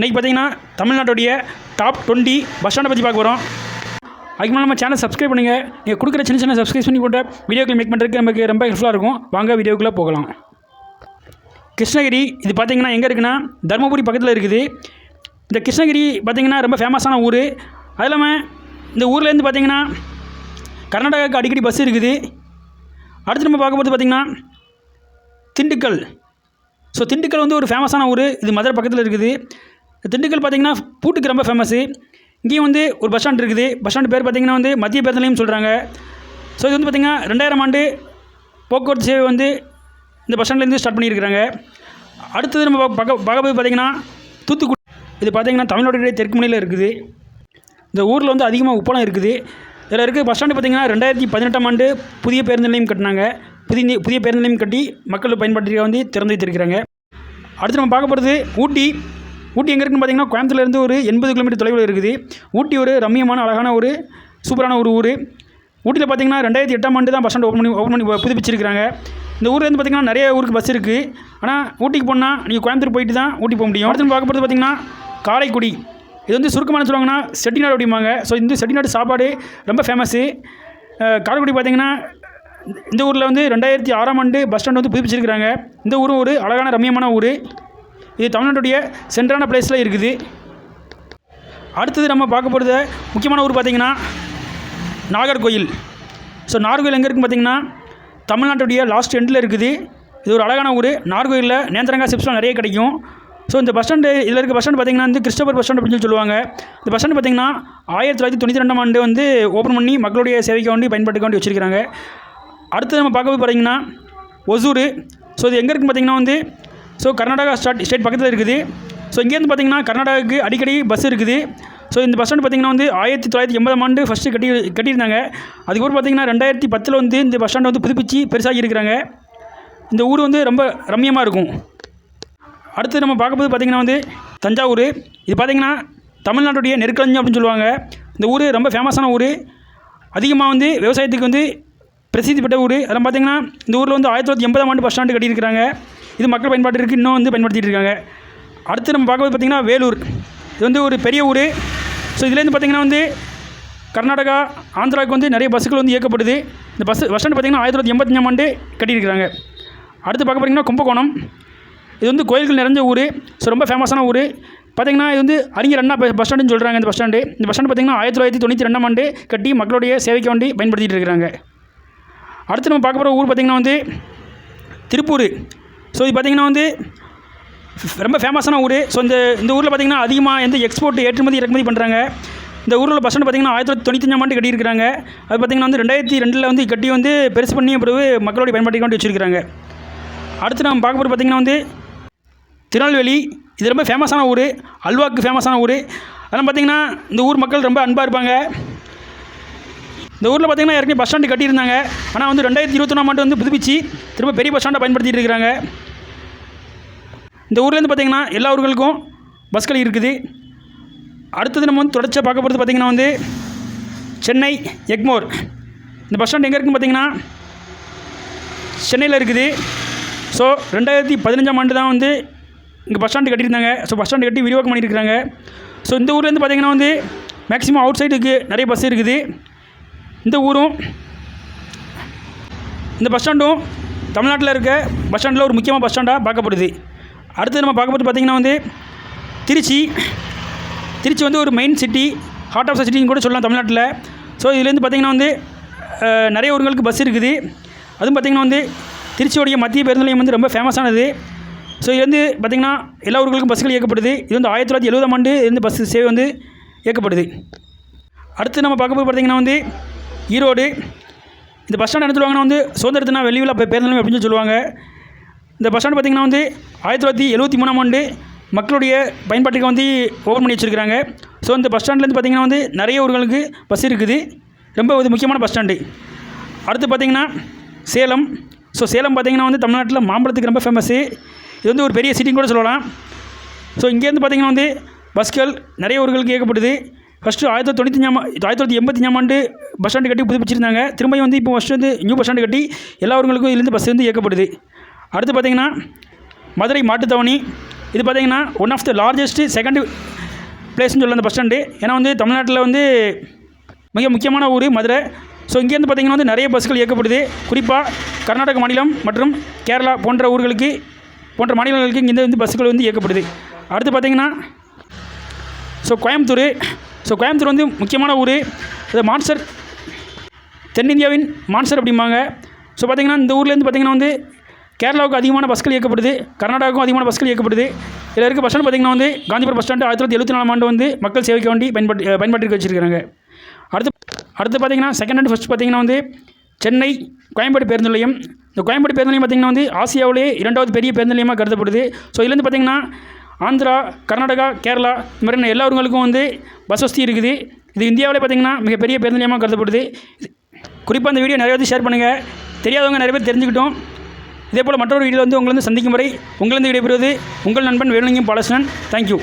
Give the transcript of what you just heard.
இன்றைக்கி பார்த்தீங்கன்னா தமிழ்நாட்டுடைய டாப் டுவெண்ட்டி பஸ் ஸ்டாண்டை பற்றி பார்க்க போகிறோம் அதுக்கு மேலே நம்ம சேனல் சப்ஸ்கிரைப் பண்ணுங்கள் நீங்கள் கொடுக்குற சின்ன சின்ன சப்ஸ்கிரைப் பண்ணி போட்ட வீடியோக்கள் மேக் பண்ணுறதுக்கு நமக்கு ரொம்ப ஹெல்ப்ஃபுல்லாக இருக்கும். வாங்க வீடியோக்குள்ளே போகலாம். கிருஷ்ணகிரி இது பார்த்தீங்கன்னா எங்கே இருக்குன்னா தருமபுரி பக்கத்தில் இருக்குது. இந்த கிருஷ்ணகிரி பார்த்திங்கன்னா ரொம்ப ஃபேமஸான ஊர். அது இல்லாமல் இந்த ஊர்லேருந்து பார்த்தீங்கன்னா கர்நாடகாவுக்கு அடிக்கடி பஸ் இருக்குது. அடுத்து நம்ம பார்க்கும்போது பார்த்திங்கன்னா திண்டுக்கல். ஸோ திண்டுக்கல் வந்து ஒரு ஃபேமஸான ஊர். இது மதுரை பக்கத்தில் இருக்குது. திண்டுக்கல் பார்த்தீங்கன்னா பூட்டுக்கு ரொம்ப ஃபேமஸ்ஸு இங்கேயும் வந்து ஒரு பஸ் ஸ்டாண்ட் இருக்குது. பஸ் ஸ்டாண்ட் பேர் பார்த்திங்கன்னா வந்து மத்திய பேருந்து சொல்கிறாங்க ஸோ இது வந்து பார்த்திங்கன்னா ரெண்டாயிரம் ஆண்டு போக்குவரத்து சேவை வந்து இந்த பஸ் ஸ்டாண்ட்லேருந்து ஸ்டார்ட் பண்ணியிருக்கிறாங்க. அடுத்தது நம்ம பா- பார்க்க பார்க்க பார்த்திங்கன்னா தூத்துக்குடி. இது பார்த்திங்கன்னா தமிழ்நாட்டுடைய தெற்கு முனையில் இருக்குது. இந்த ஊரில் வந்து அதிகமாக உப்பளம் இருக்குது. இதில் இருக்குது பஸ் ஸ்டாண்டு பார்த்திங்கன்னா ரெண்டாயிரத்தி பதினெட்டாம் ஆண்டு புதிய பேருந்து நிலையம் கட்டினாங்க. புதிய புதிய பேருந்து நிலையம் கட்டி மக்கள் பயன்பாட்டிற்காக வந்து திறந்து வைத்திருக்கிறாங்க. அடுத்து நம்ம பார்க்க போகிறது ஊட்டி. ஊட்டி எங்கே இருக்குன்னு பார்த்தீங்கன்னா கோயம்புத்தூர்லேருந்து ஒரு எண்பது கிலோமீட்டர் தொலைவில் இருக்குது. ஊட்டி ஒரு ரம்மியமான அழகான ஒரு சூப்பரான ஒரு ஊர். ஊட்டியில் பார்த்தீங்கன்னா ரெண்டாயிரத்தி எட்டாம் ஆண்டு தான் பஸ் ஸ்டாண்ட் ஓப்பன் பண்ணி ஓப்பன் பண்ணி புதுப்பிச்சிருக்காங்க இந்த ஊர்லேருந்து பார்த்தீங்கன்னா நிறைய ஊருக்கு பஸ் இருக்குது ஆனால் ஊட்டிக்கு போனால் நீங்கள் கோயம்புத்தூர் போயிட்டு தான் ஊட்டி போக முடியும். அடுத்து நம்ம பார்க்க போகிறது பார்த்தீங்கன்னா காரைக்குடி. இது வந்து சுருக்கமான சொல்லுவாங்கன்னா செட்டிநாடு அப்படிம்பாங்க. ஸோ இந்த செட்டிநாடு சாப்பாடு ரொம்ப ஃபேமஸ்ஸு காரைக்குடி பார்த்தீங்கன்னா இந்த ஊரில் வந்து ரெண்டாயிரத்தி ஆறாம் ஆண்டு பஸ் ஸ்டாண்ட் வந்து புதுப்பிச்சிருக்கிறாங்க. இந்த ஊரும் ஒரு அழகான ரம்மியமான ஊர். இது தமிழ்நாட்டுடைய சென்ட்ரான பிளேஸில் இருக்குது. அடுத்தது நம்ம பார்க்க போகிறது முக்கியமான ஊர் பார்த்திங்கன்னா நாகர்கோயில் ஸோ நாகர்கோயில் எங்கே இருக்குன்னு பார்த்தீங்கன்னா தமிழ்நாட்டுடைய லாஸ்ட் எண்டில் இருக்குது. இது ஒரு அழகான ஊர். நாகர்கோயிலில் நேந்திரங்கா சிப்ஸ்லாம் நிறைய கிடைக்கும். ஸோ இந்த பஸ் ஸ்டாண்டு இதில் இருக்க பஸ் ஸ்டாண்ட் பார்த்திங்கன்னா வந்து கிறிஸ்டபர் பஸ் ஸ்டாண்ட் அப்படின்னு சொல்லி சொல்லுவாங்க. இந்த பஸ் ஸ்டாண்ட் பார்த்திங்கன்னா ஆயிரத்தி தொள்ளாயிரத்தி தொண்ணூற்றி ரெண்டாம் ஆண்டு வந்து ஓப்பன் பண்ணி மக்களுடைய சேவைக்கு வேண்டி பயன்பாட்டுக்கு வேண்டி வச்சுருக்காங்க அடுத்து நம்ம பார்க்க போய் பார்த்தீங்கன்னா ஒசூர். ஸோ இது எங்கே இருக்குன்னு பார்த்தீங்கன்னா வந்து ஸோ கர்நாடகா ஸ்டாட் ஸ்டேட் பக்கத்தில் இருக்குது. ஸோ இங்கேருந்து பார்த்திங்கன்னா கர்நாடகாவுக்கு அடிக்கடி பஸ் இருக்குது. ஸோ இந்த பஸ் ஸ்டாண்ட் பார்த்திங்கன்னா வந்து ஆயிரத்தி தொள்ளாயிரத்தி எண்பதாம் ஆண்டு ஃபஸ்ட்டு கட்டி கட்டியிருந்தாங்க. அதுக்கப்புறம் பார்த்தீங்கன்னா ரெண்டாயிரத்தி பத்தில் வந்து இந்த பஸ் ஸ்டாண்ட் வந்து புதுப்பிச்சு பெருசாகி இருக்கிறாங்க. இந்த ஊர் வந்து ரொம்ப ரம்மியமாக இருக்கும். அடுத்து நம்ம பார்க்கும்போது பார்த்திங்கன்னா வந்து தஞ்சாவூர். இது பார்த்திங்கன்னா தமிழ்நாட்டுடைய நெற்களஞ்சி அப்படின்னு சொல்லுவாங்க. இந்த ஊர் ரொம்ப ஃபேமஸான ஊர். அதிகமாக வந்து விவசாயத்துக்கு வந்து பிரசித்தி பெற்ற ஊர். அதெல்லாம் பார்த்திங்கன்னா இந்த ஊரில் வந்து ஆயிரத்தி தொள்ளாயிரத்தி எண்பதாம் ஆண்டு பஸ் ஸ்டாண்டு கட்டியிருக்கிறாங்க. இது மக்கள் பயன்பாட்டிற்கு இன்னும் வந்து பயன்படுத்திகிட்டு இருக்காங்க. அடுத்து நம்ம பார்க்கும்போது பார்த்திங்கன்னா வேலூர். இது வந்து ஒரு பெரிய ஊர். ஸோ இதுலேருந்து பார்த்திங்கன்னா வந்து கர்நாடகா ஆந்திராவுக்கு வந்து நிறைய பஸ்ஸுகள் வந்து இயக்கப்படுது. இந்த பஸ் பஸ் ஸ்டாண்ட் பார்த்திங்கன்னா ஆயிரத்தி தொள்ளாயிரத்தி எண்பத்தஞ்சாம் ஆண்டு கட்டியிருக்கிறாங்க. அடுத்து பார்க்க போகிறீங்கன்னா கும்பகோணம். இது வந்து கோயில்கள் நிறைஞ்ச ஊர். ஸோ ரொம்ப ஃபேமஸான ஊர். பார்த்தீங்கன்னா இது வந்து அறிஞர் அண்ணா பஸ் ஸ்டாண்டுன்னு சொல்கிறாங்க இந்த பஸ் ஸ்டாண்டு. இந்த பஸ் ஸ்டாண்டு பார்த்தீங்கன்னா ஆயிரத்தி தொள்ளாயிரத்தி தொண்ணூற்றி ரெண்டாம் ஆண்டு கட்டி மக்களுடைய சேவைக்கு வேண்டி பயன்படுத்திகிட்டு இருக்கிறாங்க அடுத்து நம்ம பார்க்க போகிற ஊர் பார்த்திங்கன்னா வந்து திருப்பூர். ஸோ இது பார்த்திங்கன்னா வந்து ரொம்ப ஃபேமஸான ஊர். ஸோ இந்த இந்த ஊரில் பார்த்திங்கன்னா அதிகமாக எந்த எக்ஸ்போர்ட் ஏற்றுமதி இறக்குமதி பண்ணுறாங்க இந்த ஊரில் பஸ் ஸ்டாண்ட் பார்த்திங்கன்னா ஆயிரத்தி தொள்ளாயிரத்தி தொண்ணூத்தஞ்சாம் ஆண்டு கட்டியிருக்கிறாங்க. அது பார்த்திங்கன்னா வந்து ரெண்டாயிரத்தி ரெண்டில் வந்து கட்டி வந்து பெருசு பண்ணி பிறகு மக்களுடைய பயன்பாட்டுக்கு வேண்டி வச்சுருக்கிறாங்க. அடுத்து நம்ம பார்க்க போகிறது பார்த்திங்கன்னா வந்து திருநெல்வேலி. இது ரொம்ப ஃபேமஸான ஊர். அல்வாக்கு ஃபேமஸான ஊர். அதெல்லாம் பார்த்திங்கன்னா இந்த ஊர் மக்கள் ரொம்ப அன்பாக இருப்பாங்க. இந்த ஊரில் பார்த்திங்கன்னா ஏற்கனவே பஸ் ஸ்டாண்டு கட்டியிருந்தாங்க. ஆனால் வந்து ரெண்டாயிரத்தி இருபத்தொன்னாம் ஆண்டு வந்து புதுப்பிச்சு திரும்ப பெரிய பஸ் ஸ்டாண்டை பயன்படுத்திட்டு இருக்கிறாங்க. இந்த ஊர்லேருந்து பார்த்திங்கன்னா எல்லா ஊர்களுக்கும் பஸ்கள் இருக்குது. அடுத்தது நம்ம வந்து தொடர்ச்சியாக பார்க்க போகிறது பார்த்திங்கன்னா வந்து சென்னை எக்மோர். இந்த பஸ் ஸ்டாண்ட் எங்கே இருக்குன்னு பார்த்திங்கன்னா சென்னையில் இருக்குது. ஸோ ரெண்டாயிரத்தி பதினஞ்சாம் ஆண்டு தான் வந்து இங்கே பஸ் ஸ்டாண்டு கட்டியிருந்தாங்க. ஸோ பஸ் ஸ்டாண்டு கட்டி விரிவாக்கம் பண்ணியிருக்கிறாங்க. ஸோ இந்த ஊர்லேருந்து பார்த்திங்கன்னா வந்து மேக்ஸிமம் அவுட் சைடுக்கு நிறைய பஸ் இருக்குது. இந்த ஊரும் இந்த பஸ் ஸ்டாண்டும் தமிழ்நாட்டில் இருக்க பஸ் ஸ்டாண்டில் ஒரு முக்கியமான பஸ் ஸ்டாண்டாக பார்க்கப்படுது. அடுத்து நம்ம பார்க்கப்பட்டு பார்த்திங்கன்னா வந்து திருச்சி. திருச்சி வந்து ஒரு main city heart of the சிட்டின்னு கூட சொல்லலாம் தமிழ்நாட்டில். ஸோ இதுலேருந்து பார்த்திங்கன்னா வந்து நிறைய ஊர்களுக்கு பஸ் இருக்குது. அதுவும் பார்த்திங்கன்னா வந்து திருச்சியோடைய மத்திய பேருந்து நிலையம் வந்து ரொம்ப ஃபேமஸானது ஸோ இது வந்து பார்த்திங்கன்னா எல்லா ஊர்களுக்கும் பஸ்கள் இயக்கப்படுது. இது வந்து ஆயிரத்தி தொள்ளாயிரத்தி எழுபதாம் ஆண்டு இருந்து பஸ் சேவை வந்து இயக்கப்படுது. அடுத்து நம்ம பார்க்க போது பார்த்திங்கன்னா வந்து ஈரோடு. இந்த பஸ் ஸ்டாண்ட் என்ன சொல்லுவாங்கன்னா வந்து சுதந்திர தின போய் பே- பேருந்து அப்படின்னு சொல்லி சொல்லுவாங்க. இந்த பஸ் ஸ்டாண்ட் பார்த்திங்கன்னா வந்து ஆயிரத்தி தொள்ளாயிரத்தி எழுபத்தி மூணாம் ஆண்டு மக்களுடைய பயன்பாட்டுக்கு வந்து ஓப்பன் பண்ணி வச்சுருக்காங்க ஸோ இந்த பஸ் ஸ்டாண்ட்லேருந்து பார்த்திங்கன்னா வந்து நிறைய ஊர்களுக்கு பஸ் இருக்குது. ரொம்ப ஒரு முக்கியமான பஸ் ஸ்டாண்டு அடுத்து பார்த்திங்கன்னா சேலம். ஸோ சேலம் பார்த்திங்கன்னா வந்து தமிழ்நாட்டில் மாம்பழத்துக்கு ரொம்ப ஃபேமஸ்ஸு இது வந்து ஒரு பெரிய சிட்டின்னு கூட சொல்லலாம். ஸோ இங்கேருந்து பார்த்திங்கன்னா வந்து பஸ்கள் நிறைய ஊர்களுக்கு இயக்கப்படுது. ஃபஸ்ட்டு ஆயிரத்தி தொள்ளாயிரத்தி தொண்ணூத்தஞ்சாம் ஆயிரத்தி தொள்ளாயிரத்தி எண்பத்தஞ்சாம் ஆண்டு பஸ் ஸ்டாண்டு கட்டி புதுப்பிச்சிருந்தாங்க. திரும்பியும் வந்து இப்போ ஃபஸ்ட்டு வந்து நியூ பஸ் ஸ்டாண்டு கட்டி எல்லா ஊர்களுக்கும் இதுலேருந்து பஸ் வந்து இயக்கப்படுது. அடுத்து பார்த்திங்கன்னா மதுரை மாட்டுத்தவணி. இது பார்த்தீங்கன்னா one of the largest second பிளேஸ்னு சொல்லலாம் அந்த பஸ் ஸ்டாண்டு ஏன்னா வந்து தமிழ்நாட்டில் வந்து மிக முக்கியமான ஊர் மதுரை. ஸோ இங்கேருந்து பார்த்திங்கன்னா வந்து நிறைய பஸ்கள் இயக்கப்படுது. குறிப்பாக கர்நாடக மாநிலம் மற்றும் கேரளா போன்ற ஊர்களுக்கு போன்ற மாநிலங்களுக்கு இங்கேருந்து வந்து பஸ்ஸுகள் வந்து இயக்கப்படுது. அடுத்து பார்த்தீங்கன்னா ஸோ கோயம்புத்தூர். ஸோ கோயம்புத்தூர் வந்து முக்கியமான ஊர். இது மான்சர் தென்னிந்தியாவின் மான்சர் அப்படிம்பாங்க. ஸோ பார்த்தீங்கன்னா இந்த ஊர்லேருந்து பார்த்தீங்கன்னா வந்து கேரளாவுக்கு அதிகமான பஸ்கள் இயக்கப்படுது. கர்நாடகாவுக்கும் அதிகமான பஸ்கள் இயக்கப்படுது. இதில் இருக்க பஸ் ஸ்டாண்ட் பார்த்தீங்கன்னா வந்து காந்திபுரம் பஸ் ஸ்டாண்டு ஆயிரத்தி தொள்ளாயிரத்தி எழுபத்தி நாலாம் ஆண்டு வந்து மக்கள் சேவைக்கு வேண்டி பயன்பட்டு பயன்பாட்டிற்கு வச்சிருக்காங்க அடுத்து அடுத்து பார்த்தீங்கன்னா செகண்ட் அண்ட் ஃபஸ்ட் பார்த்திங்கன்னா வந்து சென்னை கோயம்பேடு பேருந்து நிலையம். இந்த கோயம்பேடு பேருந்து நிலையம் பார்த்திங்கன்னா வந்து ஆசியாவிலே இரண்டாவது பெரிய பேருந்து நிலையமாக கருதப்படுது. ஸோ இதுலேருந்து பார்த்திங்கன்னா ஆந்திரா கர்நாடகா கேரளா இந்த மாதிரி எல்லா ஊர்களுக்கும் வந்து பஸ் வசதி இருக்குது. இது இந்தியாவிலே பார்த்திங்கன்னா மிகப்பெரிய பேருந்து நிலையமாக கருதப்படுது. குறிப்பாக அந்த வீடியோ நிறைய பேர் ஷேர் பண்ணுங்கள் தெரியாதவங்க நிறைய பேர் தெரிஞ்சுக்கிட்டோம். இதே போல் மற்றொரு வீடியோ வந்து உங்களை வந்து சந்திக்கும் வரை உங்களிருந்து விடைபெறுவது உங்கள் நண்பன் வேலுலிங்கம் பாலசனன் தேங்க்யூ